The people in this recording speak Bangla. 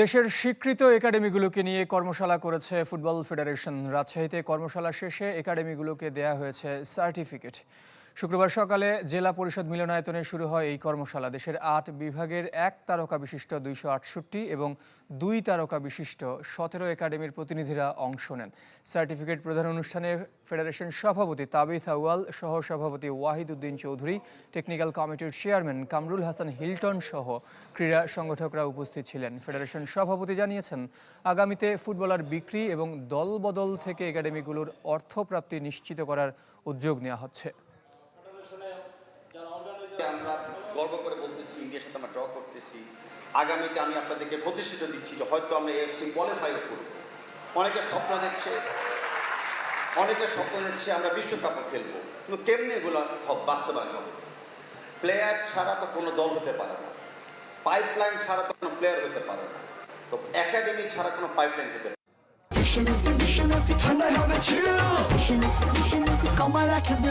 দেশের স্বীকৃত একাডেমিগুলোকে নিয়ে কর্মশালা করেছে ফুটবল ফেডারেশন। রাজশাহীতে কর্মশালা শেষে একাডেমিগুলোকে দেয়া হয়েছে সার্টিফিকেট। শুক্রবার সকালে জেলা পরিষদ মিলনায়তনে শুরু হয় এই কর্মশালা। দেশের আট বিভাগের এক তারকা বিশিষ্ট দুইশো আটষট্টি এবং দুই তারকা বিশিষ্ট সতেরো একাডেমির প্রতিনিধিরা অংশ নেন। সার্টিফিকেট প্রদান অনুষ্ঠানে ফেডারেশন সভাপতি তাবিথ আউয়াল সহ সভাপতি ওয়াহিদ উদ্দিন চৌধুরী, টেকনিক্যাল কমিটির চেয়ারম্যান কামরুল হাসান হিলটন সহ ক্রীড়া সংগঠকরা উপস্থিত ছিলেন। ফেডারেশন সভাপতি জানিয়েছেন, আগামীতে ফুটবলার বিক্রি এবং দলবদল থেকে একাডেমিগুলোর অর্থপ্রাপ্তি নিশ্চিত করার উদ্যোগ নেওয়া হচ্ছে আমরা গর্ব করে বলতেছি ইন্ডিয়ার সাথে আমরা ড্র করতেছি। আগামীতে আমি আপনাদেরকে প্রতিশ্রুতি দিচ্ছি যে হয়তো আমরা এফসি কোয়ালিফাই করব অনেকে স্বপ্ন দেখছে, অনেকে স্বপ্ন দেখছে আমরা বিশ্বকাপও খেলব। কিন্তু কেমনি এগুলো বাস্তবায়ন হবে? প্লেয়ার ছাড়া তো কোনো দল হতে পারে না। পাইপলাইন ছাড়া তো কোনো প্লেয়ার হতে পারে না। তো একাডেমি ছাড়া কোনো পাইপলাইন হতে পারে ঠান্ডায় হবে a কমা রাখবে